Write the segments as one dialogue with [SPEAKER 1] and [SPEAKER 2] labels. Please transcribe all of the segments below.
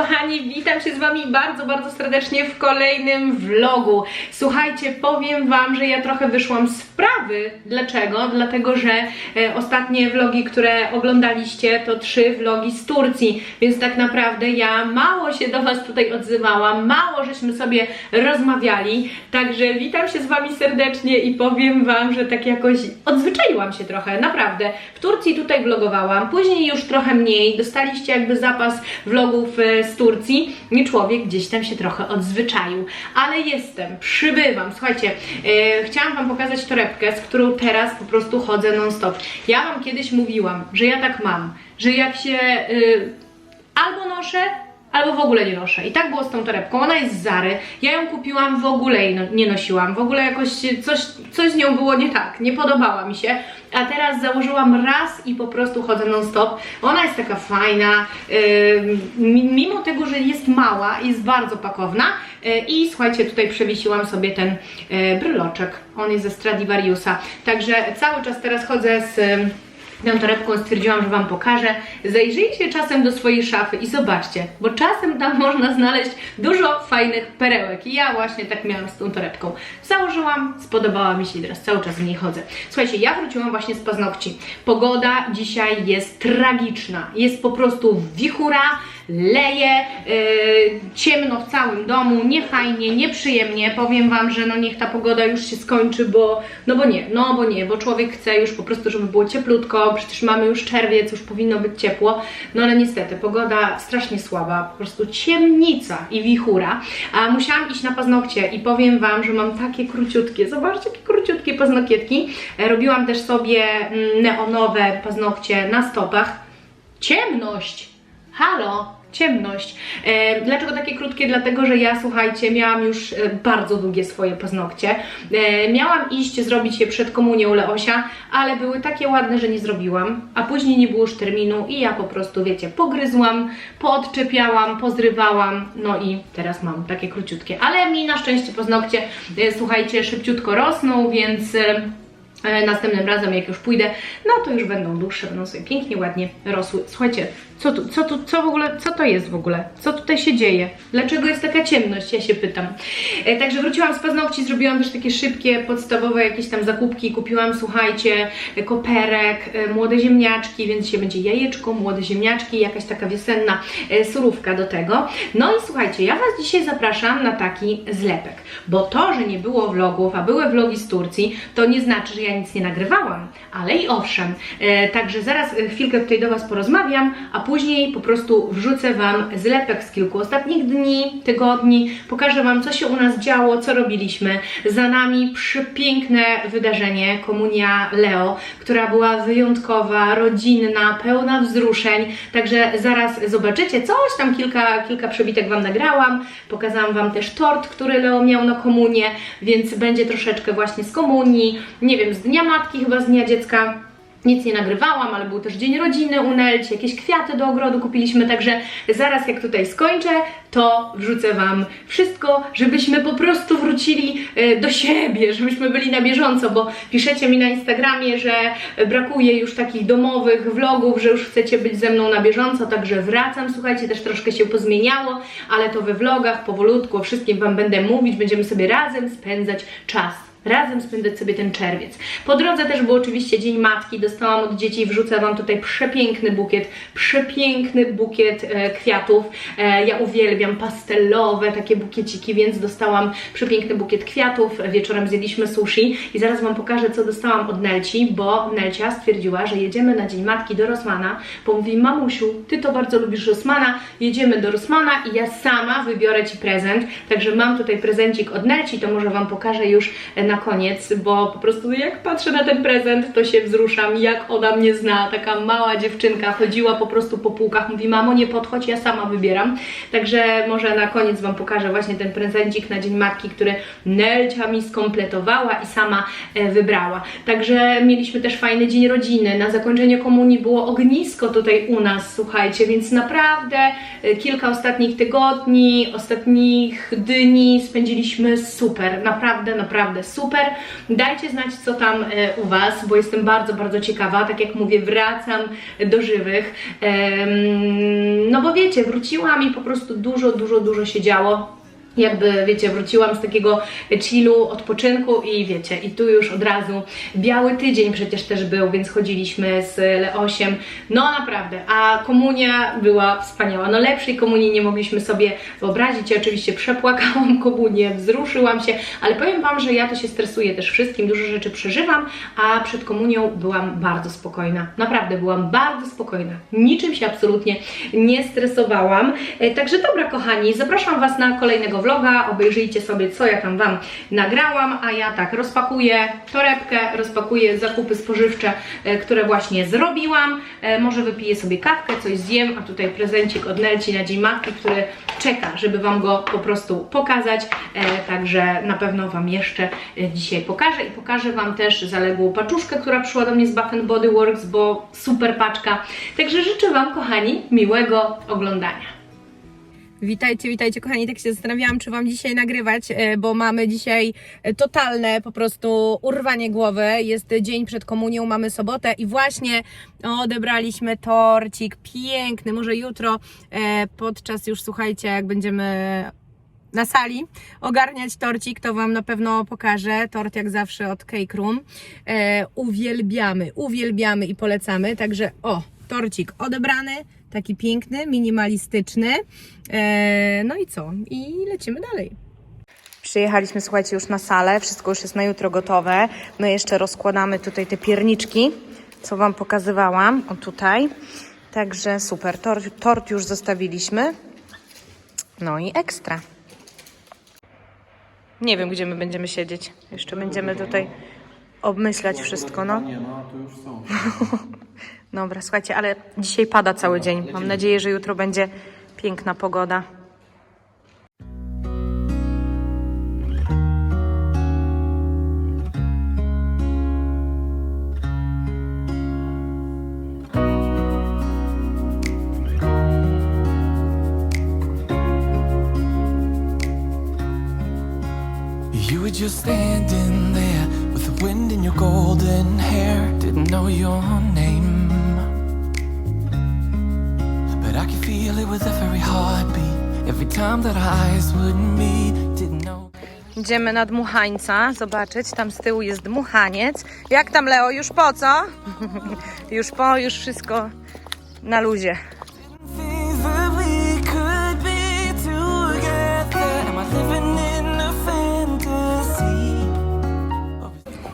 [SPEAKER 1] Kochani, witam się z wami bardzo, bardzo serdecznie w kolejnym vlogu. Słuchajcie, powiem wam, że ja trochę wyszłam z wprawy. Dlaczego? Dlatego, że e, ostatnie vlogi, które oglądaliście, to trzy vlogi z Turcji, więc tak naprawdę ja mało się do was tutaj odzywałam, mało żeśmy sobie rozmawiali, także witam się z wami serdecznie i powiem wam, że tak jakoś odzwyczaiłam się trochę, naprawdę. W Turcji tutaj vlogowałam, później już trochę mniej, dostaliście jakby zapas vlogów e, z Turcji i człowiek gdzieś tam się trochę odzwyczaił, ale jestem, przybywam. Słuchajcie, e, chciałam wam pokazać torebkę, z którą teraz po prostu chodzę non stop. Ja wam kiedyś mówiłam, że ja tak mam, że jak się e, albo noszę, albo w ogóle nie noszę. I tak było z tą torebką. Ona jest z Zary. Ja ją kupiłam, w ogóle jej no, nie nosiłam. W ogóle jakoś coś, coś z nią było nie tak. Nie podobała mi się. A teraz założyłam raz i po prostu chodzę non stop. Ona jest taka fajna. Mi- mimo tego, że jest mała, jest bardzo pakowna. Yy, I słuchajcie, tutaj przewiesiłam sobie ten yy, bryloczek. On jest ze Stradivariusa. Także cały czas teraz chodzę z... Tą torebką stwierdziłam, że Wam pokażę. Zajrzyjcie czasem do swojej szafy i zobaczcie, bo czasem tam można znaleźć dużo fajnych perełek. I ja właśnie tak miałam z tą torebką. Założyłam, spodobała mi się i teraz cały czas w niej chodzę. Słuchajcie, ja wróciłam właśnie z paznokci. Pogoda dzisiaj jest tragiczna. Jest po prostu wichura, leje, yy, ciemno w całym domu, niefajnie, nieprzyjemnie. Powiem Wam, że no niech ta pogoda już się skończy, bo no bo nie, no bo nie, bo człowiek chce już po prostu, żeby było cieplutko, przecież mamy już czerwiec, już powinno być ciepło, no ale niestety pogoda strasznie słaba, po prostu ciemnica i wichura, a musiałam iść na paznokcie i powiem Wam, że mam takie króciutkie, zobaczcie jakie króciutkie paznokietki, E, robiłam też sobie mm, neonowe paznokcie na stopach, ciemność, Halo, ciemność. E, dlaczego takie krótkie? Dlatego, że ja, słuchajcie, miałam już e, bardzo długie swoje paznokcie. E, miałam iść zrobić je przed komunią Leosia, ale były takie ładne, że nie zrobiłam. A później nie było już terminu i ja po prostu, wiecie, pogryzłam, poodczepiałam, pozrywałam, no i teraz mam takie króciutkie. Ale mi na szczęście paznokcie, e, słuchajcie, szybciutko rosną, więc... E, E, Następnym razem, jak już pójdę, no to już będą dłuższe, będą sobie pięknie, ładnie rosły. Słuchajcie, co tu, co tu, co w ogóle, co to jest w ogóle? Co tutaj się dzieje? Dlaczego jest taka ciemność? Ja się pytam. E, także wróciłam z paznokci, zrobiłam też takie szybkie, podstawowe jakieś tam zakupki. Kupiłam, słuchajcie, e, koperek, e, młode ziemniaczki, więc dzisiaj będzie jajeczko, młode ziemniaczki, jakaś taka wiosenna e, surówka do tego. No i słuchajcie, ja Was dzisiaj zapraszam na taki zlepek, bo to, że nie było vlogów, a były vlogi z Turcji, to nie znaczy, że ja nic nie nagrywałam, ale i owszem. E, także zaraz e, chwilkę tutaj do Was porozmawiam, a później po prostu wrzucę Wam zlepek z kilku ostatnich dni, tygodni, pokażę Wam, co się u nas działo, co robiliśmy. Za nami przepiękne wydarzenie, komunia Leo, która była wyjątkowa, rodzinna, pełna wzruszeń, także zaraz zobaczycie coś, tam kilka, kilka przebitek Wam nagrałam, pokazałam Wam też tort, który Leo miał na komunię, więc będzie troszeczkę właśnie z komunii, nie wiem, z Dnia Matki, chyba z Dnia Dziecka, nic nie nagrywałam, ale był też dzień rodziny u Nelci, jakieś kwiaty do ogrodu kupiliśmy, także zaraz jak tutaj skończę, to wrzucę Wam wszystko, żebyśmy po prostu wrócili e, do siebie, żebyśmy byli na bieżąco, bo piszecie mi na Instagramie, że brakuje już takich domowych vlogów, że już chcecie być ze mną na bieżąco, także wracam, słuchajcie, też troszkę się pozmieniało, ale to we vlogach powolutku o wszystkim Wam będę mówić, będziemy sobie razem spędzać czas razem spędzać sobie ten czerwiec. Po drodze też był oczywiście Dzień Matki, dostałam od dzieci, wrzucę Wam tutaj przepiękny bukiet, przepiękny bukiet e, kwiatów. E, ja uwielbiam pastelowe takie bukieciki, więc dostałam przepiękny bukiet kwiatów. Wieczorem zjedliśmy sushi i zaraz Wam pokażę, co dostałam od Nelci, bo Nelcia stwierdziła, że jedziemy na Dzień Matki do Rosmana, bo mówi, mamusiu, Ty to bardzo lubisz Rosmana, jedziemy do Rosmana i ja sama wybiorę Ci prezent, także mam tutaj prezencik od Nelci, to może Wam pokażę już e, na koniec, bo po prostu jak patrzę na ten prezent, to się wzruszam, jak ona mnie zna, taka mała dziewczynka, chodziła po prostu po półkach, mówi mamo nie podchodź, ja sama wybieram, także może na koniec Wam pokażę właśnie ten prezencik na Dzień Matki, który Nelcia mi skompletowała i sama e, wybrała, także mieliśmy też fajny dzień rodziny, na zakończenie komunii było ognisko tutaj u nas, słuchajcie, więc naprawdę e, kilka ostatnich tygodni, ostatnich dni spędziliśmy super, naprawdę, naprawdę super, super. Dajcie znać, co tam e, u Was, bo jestem bardzo, bardzo ciekawa. Tak jak mówię, wracam do żywych. No bo wiecie, wróciłam i po prostu dużo, dużo, dużo się działo jakby, wiecie, wróciłam z takiego chillu, odpoczynku i wiecie, i tu już od razu biały tydzień przecież też był, więc chodziliśmy z Leosiem, no naprawdę, a komunia była wspaniała, no lepszej komunii nie mogliśmy sobie wyobrazić, ja oczywiście przepłakałam komunię, wzruszyłam się, ale powiem Wam, że ja to się stresuję też wszystkim, dużo rzeczy przeżywam, a przed komunią byłam bardzo spokojna, naprawdę byłam bardzo spokojna, niczym się absolutnie nie stresowałam, E, także dobra kochani, zapraszam Was na kolejnego vloga, obejrzyjcie sobie co ja tam Wam nagrałam, a ja tak rozpakuję torebkę, rozpakuję zakupy spożywcze, e, które właśnie zrobiłam, E, może wypiję sobie kawkę, coś zjem, a tutaj prezencik od Nelci na Dzień Matki, który czeka, żeby Wam go po prostu pokazać, E, także na pewno Wam jeszcze dzisiaj pokażę i pokażę Wam też zaległą paczuszkę, która przyszła do mnie z Bath Body Works, bo super paczka, także życzę Wam kochani miłego oglądania. Witajcie, witajcie kochani. Tak się zastanawiałam, czy Wam dzisiaj nagrywać, e, bo mamy dzisiaj e, totalne po prostu urwanie głowy. Jest dzień przed komunią, mamy sobotę i właśnie odebraliśmy torcik piękny. Może jutro e, podczas już słuchajcie, jak będziemy na sali ogarniać torcik, to Wam na pewno pokażę. Tort jak zawsze od Cake Room. Uwielbiamy, uwielbiamy i polecamy. Także o, torcik odebrany, taki piękny, minimalistyczny. E, no i co? I lecimy dalej. Przyjechaliśmy, słuchajcie, już na salę. Wszystko już jest na jutro gotowe. My jeszcze rozkładamy tutaj te pierniczki, co Wam pokazywałam. O tutaj. Także super. Tort, tort już zostawiliśmy. No i ekstra. Nie wiem, gdzie my będziemy siedzieć. Jeszcze będziemy tutaj obmyślać wszystko, no.
[SPEAKER 2] Nie ma, to już są.
[SPEAKER 1] Dobra, słuchajcie, ale dzisiaj pada cały dzień. Mam nadzieję, że jutro będzie piękna pogoda.
[SPEAKER 3] You were just standing there with the wind in your golden hair. Didn't know your name,
[SPEAKER 1] Idziemy na dmuchańca, zobaczyć. Tam z tyłu jest dmuchaniec. Jak tam, Leo? Już po co? już po, już wszystko na luzie.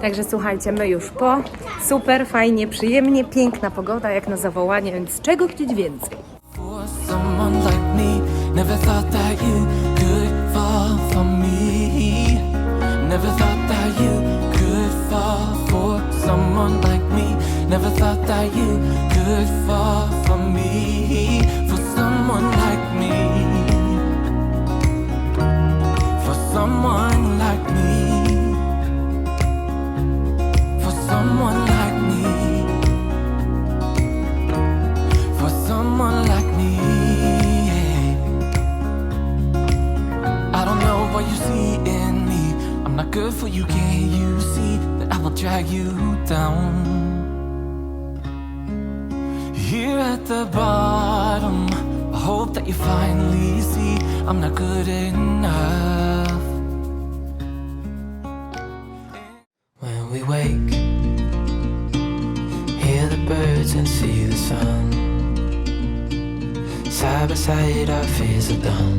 [SPEAKER 1] Także słuchajcie, my już po. Super, fajnie, przyjemnie, piękna pogoda, jak na zawołanie, więc czego chcieć więcej?
[SPEAKER 3] Never thought that you could fall for me. Never thought that you could fall for someone like me. Never thought that you could fall for me. For someone like finally see I'm not good enough. When we wake, hear the birds and see the sun. Side by side, our fears are done.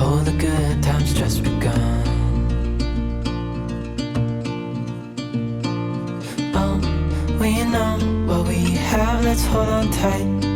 [SPEAKER 3] Oh, the good times just begun. We know what we have, let's hold on tight.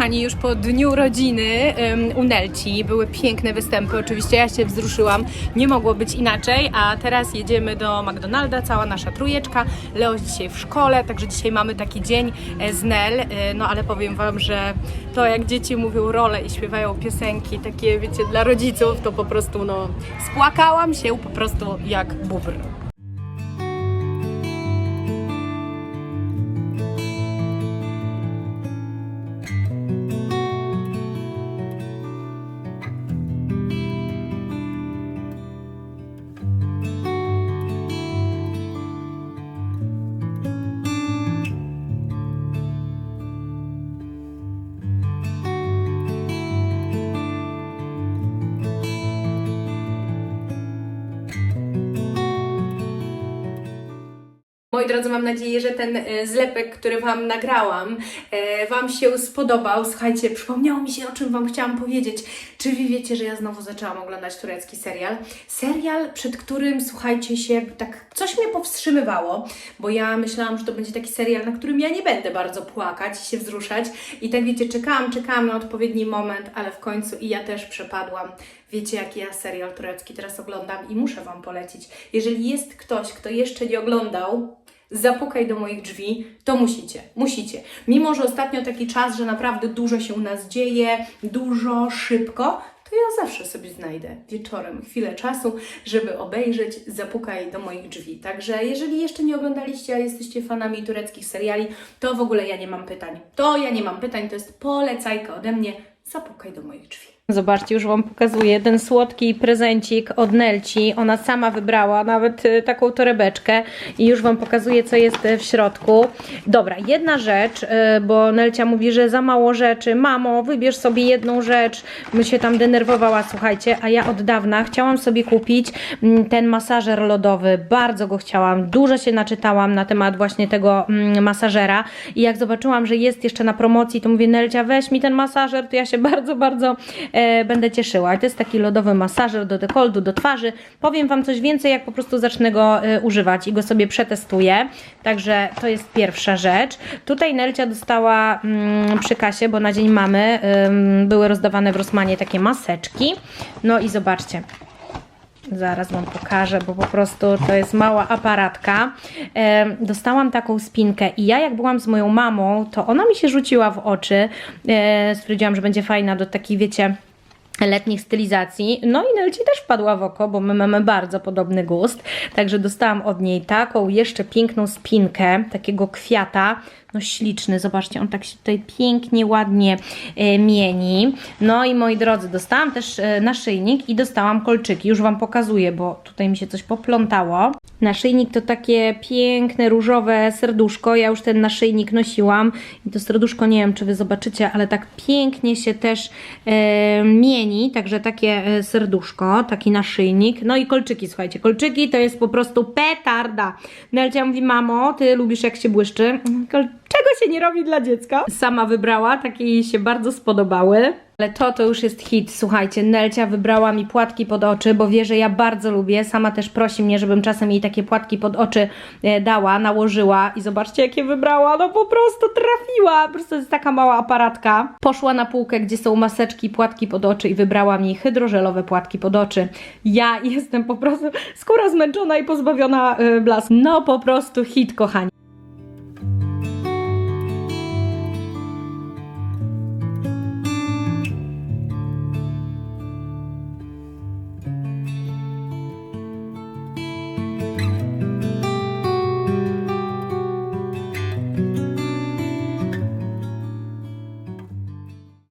[SPEAKER 1] Kochani, już po dniu rodziny ym, u Nelci były piękne występy. Oczywiście ja się wzruszyłam, nie mogło być inaczej. A teraz jedziemy do McDonalda, cała nasza trójeczka. Leo dzisiaj w szkole, także dzisiaj mamy taki dzień e, z Nel. E, No ale powiem Wam, że to jak dzieci mówią role i śpiewają piosenki takie, wiecie, dla rodziców, to po prostu no spłakałam się po prostu jak bubr. Drodzy, mam nadzieję, że ten e, zlepek, który Wam nagrałam, e, Wam się spodobał. Słuchajcie, przypomniało mi się, o czym Wam chciałam powiedzieć. Czy Wy wiecie, że ja znowu zaczęłam oglądać turecki serial? Serial, przed którym, słuchajcie się, tak coś mnie powstrzymywało, bo ja myślałam, że to będzie taki serial, na którym ja nie będę bardzo płakać i się wzruszać. I tak wiecie, czekałam, czekałam na odpowiedni moment, ale w końcu i ja też przepadłam. Wiecie, jaki ja serial turecki teraz oglądam i muszę Wam polecić. Jeżeli jest ktoś, kto jeszcze nie oglądał, zapukaj do moich drzwi, to musicie, musicie. Mimo, że ostatnio taki czas, że naprawdę dużo się u nas dzieje, dużo, szybko, to ja zawsze sobie znajdę wieczorem chwilę czasu, żeby obejrzeć Zapukaj do moich drzwi. Także jeżeli jeszcze nie oglądaliście, a jesteście fanami tureckich seriali, to w ogóle ja nie mam pytań. To ja nie mam pytań, to jest polecajka ode mnie. Zapukaj do moich drzwi. Zobaczcie, już Wam pokazuję ten słodki prezencik od Nelci. Ona sama wybrała nawet y, taką torebeczkę i już Wam pokazuję, co jest y, w środku. Dobra, jedna rzecz, y, bo Nelcia mówi, że za mało rzeczy. Mamo, wybierz sobie jedną rzecz. My się tam denerwowała, słuchajcie, a ja od dawna chciałam sobie kupić mm, ten masażer lodowy. Bardzo go chciałam. Dużo się naczytałam na temat właśnie tego mm, masażera i jak zobaczyłam, że jest jeszcze na promocji, to mówię, Nelcia, weź mi ten masażer, to ja się bardzo, bardzo e, będę cieszyła. To jest taki lodowy masażer do dekoltu, do twarzy. Powiem Wam coś więcej, jak po prostu zacznę go e, używać i go sobie przetestuję. Także to jest pierwsza rzecz. Tutaj Nelcia dostała mm, przy kasie, bo na dzień mamy były rozdawane w Rosmanie takie maseczki. No i zobaczcie. Zaraz Wam pokażę, bo po prostu to jest mała aparatka. E, dostałam taką spinkę i ja jak byłam z moją mamą, to ona mi się rzuciła w oczy. Stwierdziłam, że będzie fajna do takich, wiecie, letnich stylizacji. No i Nelci też wpadła w oko, bo my mamy bardzo podobny gust. Także dostałam od niej taką jeszcze piękną spinkę, takiego kwiata. No śliczny, zobaczcie, on tak się tutaj pięknie, ładnie e, mieni. No i moi drodzy, dostałam też e, naszyjnik i dostałam kolczyki. Już Wam pokazuję, bo tutaj mi się coś poplątało. Naszyjnik to takie piękne, różowe serduszko. Ja już ten naszyjnik nosiłam i to serduszko, nie wiem czy Wy zobaczycie, ale tak pięknie się też e, mieni. Także takie e, serduszko, taki naszyjnik. No i kolczyki, słuchajcie, kolczyki to jest po prostu petarda. Nelcia mówi, mamo, Ty lubisz jak się błyszczy? Czego się nie robi dla dziecka? Sama wybrała, takie jej się bardzo spodobały. Ale to to już jest hit. Słuchajcie, Nelcia wybrała mi płatki pod oczy, bo wie, że ja bardzo lubię. Sama też prosi mnie, żebym czasem jej takie płatki pod oczy e, dała, nałożyła i zobaczcie, jakie wybrała. No po prostu trafiła. Po prostu jest taka mała aparatka. Poszła na półkę, gdzie są maseczki, płatki pod oczy i wybrała mi hydrożelowe płatki pod oczy. Ja jestem po prostu skóra zmęczona i pozbawiona e, blasku. No po prostu hit, kochani.